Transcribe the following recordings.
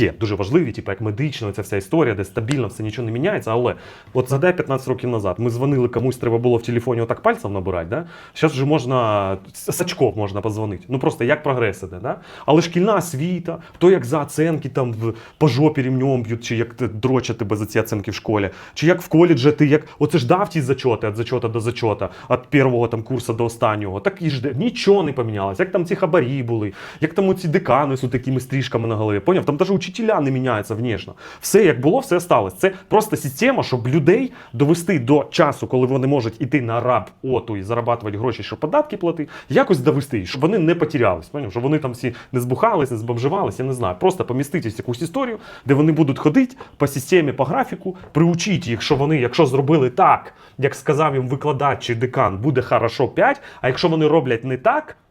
є дуже важливі, типу як медична, ця вся історія, де стабільно все нічого не міняється. Але от згадай 15 років назад, ми дзвонили комусь, треба було в телефоні отак пальцем набирати. Да? Зараз вже можна з очков можна подзвонити. Ну просто як прогрес іде. Да? Але шкільна освіта, то як за оценки там в по жопі рівнем б'ють, чи як дрочать тебе за ці оценки в школі, чи як в коледжі ти як оце ж дав ті зачоти від зачота до зачота, від першого там курсу до останнього. Так і ж нічого не помінялося. Як там ці хабарі були, як там оці декани з такими стрижками на голові. Поняв? Там навіть учителя не міняються внешне. Все як було, все осталось. Це просто система, щоб людей довести до часу, коли вони можуть іти на раб оту і зарабатувати гроші, щоб податки платити, якось довести, щоб вони не потерялись. Щоб вони там всі не збухались, не збомживались, я не знаю. Просто поміститись в якусь історію, де вони будуть ходити по системі, по графіку, приучіть їх, що вони, якщо зробили так, як сказав їм викладач чи декан, буде хорошо 5, а якщо вони роблять не так.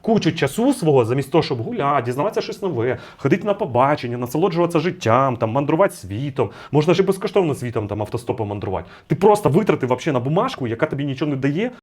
кучу часу свого, замість того, щоб гуляти, дізнаватися щось нове, ходити на побачення, насолоджуватися життям, там, мандрувати світом. Можна ж і безкоштовно світом там автостопом мандрувати. Ти просто витратив вообще на бумажку, яка тобі нічого не дає,